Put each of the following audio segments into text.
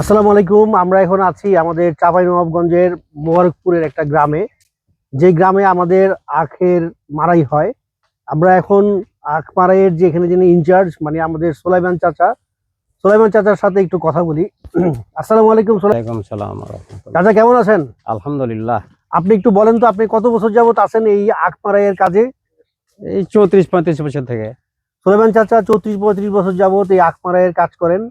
আসসালামু আলাইকুম। আমরা এখন আছি আমাদের চাঁপাইনবাবগঞ্জের মোবারকপুরের একটা গ্রামে। যে গ্রামে আমাদের আখের মারাই হয়। আমরা এখন আখ মারাইয়ের যে এখানে যিনি ইনচার্জ মানে আমাদের সোলাইমান চাচা সোলাইমান চাচার সাথে একটু কথা বলি। আসসালামু আলাইকুম ওয়ালাইকুম সালাম। চাচা কেমন আছেন? আলহামদুলিল্লাহ। আপনি একটু বলেন তো আপনি কত বছর যাবত আছেন এই আখ মারাইয়ের কাজে? এই চৌত্রিশ পঁয়ত্রিশ বছর থেকে। সোলেমান চাচা চৌত্রিশ পঁয়ত্রিশ বছর যাবত এই আখ মারাইয়ের কাজ করেন।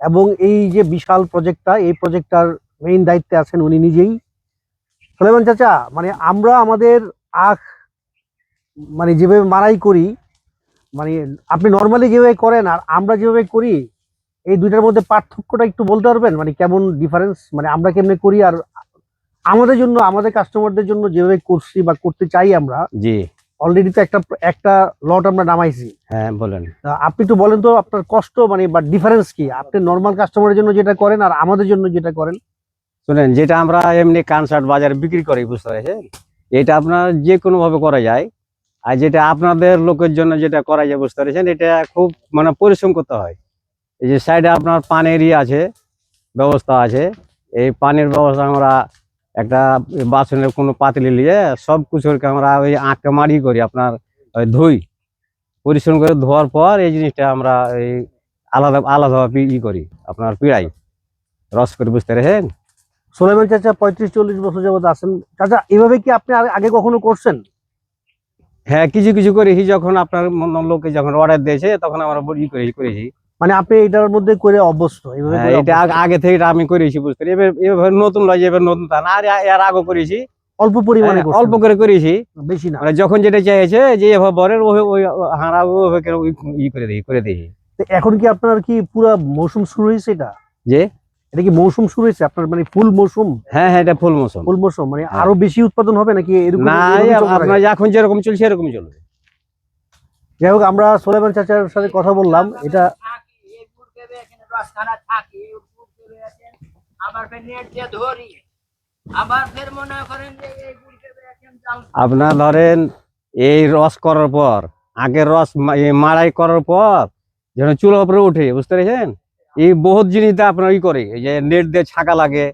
এবং এই যে বিশাল প্রজেক্টটা এই প্রজেক্টটার মেইন দায়িত্বে আছেন উনি নিজেই। সোলেমান চাচা মানে আমরা আমাদের আখ মানে যেভাবে মারাই করি মানে আপনি নর্মালি যেভাবে করেন আর আমরা যেভাবে করি, এই দুইটার মধ্যে পার্থক্যটা একটু বলতে পারবেন? মানে কেমন ডিফারেন্স মানে আমরা কেমনে করি? আর আমাদের জন্য, আমাদের কাস্টমারদের জন্য যেভাবে করছি বা করতে চাই আমরা, জি। অলরেডি তো একটা একটা লট আমরা নামাইছি। হ্যাঁ বলেন। তা আপনি একটু বলেন তো আপনার কষ্ট মানে বা ডিফারেন্স কি? আপনি নর্মাল কাস্টমারের জন্য যেটা করেন আর আমাদের জন্য যেটা করেন? শুনেন যেটা আমরা এমনি কানসার্ট বাজারে বিক্রি করি বুঝতে পেরেছেন? এটা আপনার যে কোনো ভাবে করা যায়। আর যেটা আপনাদের লোকের জন্য যেটা করা যায় বুঝতে পেরেছেন? এটা খুব মানে পরিশ্রম করতে হয়। এই যে সাইডে আপনার পানির ই আছে ব্যবস্থা আছে। এই পানির ব্যবস্থা আমরা একটা বাসনের কোনো পাতলি নিয়ে সব কিছুকে আমরা ওই আঁকটা মারি করি আপনার ওই ধুই। পরিশ্রম করে ধোয়ার পর এই জিনিসটা আমরা এই আলাদা আলাদাভাবে ই করি আপনার পিড়াই। রস করে বুঝতে পেরেছেন? সোলেমান চাচা পঁয়ত্রিশ চল্লিশ বছর যাবত আছেন। চাচা এভাবে কি আপনি আগে কখনো করছেন? হ্যাঁ কিছু কিছু করেছি। যখন আপনার মন- লোকে যখন অর্ডার দিয়েছে তখন আমরা ই করেছি করেছি। মানে আপনি এটার মধ্যে করে অভ্যস্ত এইভাবে হ্যাঁ, এটা আগে থেকে আমি করেছি বুঝতে এবার নতুন লয় এবার নতুন তা না আর এর আগে করেছি। অল্প পরিমাণে হ্যাঁ, অল্প করে করেছি। বেশি না। মানে যখন যেটা চাইছে যে এভাবে বরের ওই হাঁড়া ই করে দিই করে দিই। এখন কি আপনার কি পুরো মৌসুম শুরু হয়েছে এটা? যে? এটা কি মৌসুম শুরু হয়েছে? আপনার মানে ফুল মৌসুম? হ্যাঁ হ্যাঁ এটা ফুল মৌসুম। ফুল মৌসুম মানে হ্যাঁ। আরও বেশি উৎপাদন হবে নাকি এরকম না? আপনার এখন যেরকম চলছে এরকম চলবে। যাই হোক আমরা সোলেমান চাচার সাথে কথা বললাম। এটা এখানে থাকি, গুড় আবার ফের নেট দিয়ে ধরি। আবার ফের মনে করেন যে এই গুড় এখানে আপনার ধরেন এই রস করার পর আগের রস মা- এই মাড়াই করার পর যখন চুলোর উপরে উঠে বুঝতে পেরেছেন? এই বহুত জিনিস আপনার ই করে এই যে নেট দিয়ে ছাকা লাগে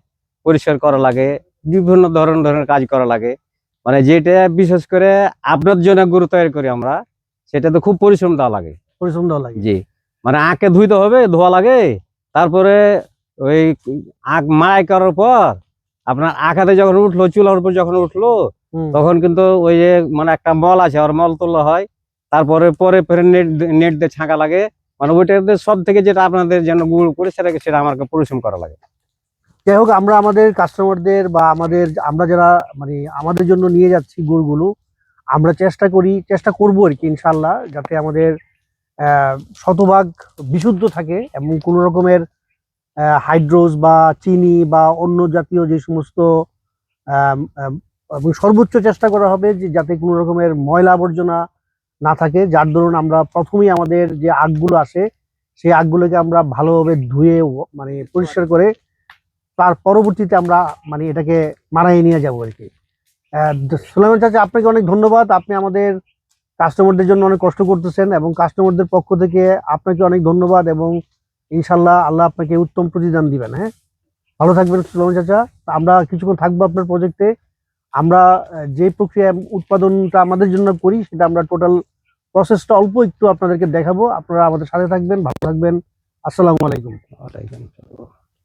পরিষ্কার করা লাগে বিভিন্ন ধরন ধরনের কাজ করা লাগে। মানে যেটা বিশেষ করে আপনার জন্য গরু তৈরি করি আমরা সেটা তো খুব পরিশ্রম দেওয়া লাগে। পরিশ্রম দেওয়া লাগে। জি। মানে আঁকে ধুইতে হবে ধোয়া লাগে। তারপরে ওই আঁক মাড়াই করার পর আপনার আঁকাতে যখন উঠল চুলার উপর যখন উঠল তখন কিন্তু ওই যে মানে একটা মল আছে আর মল তোলা হয়। তারপরে পরে ফের নেট নেট দিয়ে ছাঁকা লাগে। মানে ওইটাতে সব থেকে যেটা আপনাদের যেন গুড় করে সেটাকে সেটা আমাকে পরিশ্রম করা লাগে। যাই হোক আমরা আমাদের কাস্টমারদের বা আমাদের আমরা যারা মানে আমাদের জন্য নিয়ে যাচ্ছি গুড়গুলো আমরা চেষ্টা করি চেষ্টা করব আর কি ইনশাল্লাহ যাতে আমাদের শতভাগ বিশুদ্ধ থাকে এবং কোনো রকমের হাইড্রোজ বা চিনি বা অন্য জাতীয় যে সমস্ত এবং সর্বোচ্চ চেষ্টা করা হবে যে যাতে কোনো রকমের ময়লা আবর্জনা না থাকে। যার দরুন আমরা প্রথমেই আমাদের যে আগগুলো আসে, সেই আগগুলোকে আমরা ভালোভাবে ধুয়ে মানে পরিষ্কার করে তার পরবর্তীতে আমরা মানে এটাকে মারাই নিয়ে যাব আর কি। সুলাইমান চাচা, আপনাকে অনেক ধন্যবাদ। আপনি আমাদের কাস্টমারদের জন্য অনেক কষ্ট করতেছেন এবং কাস্টমারদের পক্ষ থেকে আপনাকে অনেক ধন্যবাদ এবং ইনশাল্লাহ আল্লাহ আপনাকে উত্তম প্রতিদান দিবেন হ্যাঁ? ভালো থাকবেন সুলাইমান চাচা। আমরা কিছুক্ষণ থাকব আপনার প্রজেক্টে আমরা যে প্রক্রিয়া উৎপাদনটা আমাদের জন্য করি, সেটা আমরা টোটাল প্রসেসটা অল্প একটু আপনাদেরকে দেখাবো। আপনারা আমাদের সাথে থাকবেন, ভালো থাকবেন। আসসালামু আলাইকুম। ওটাই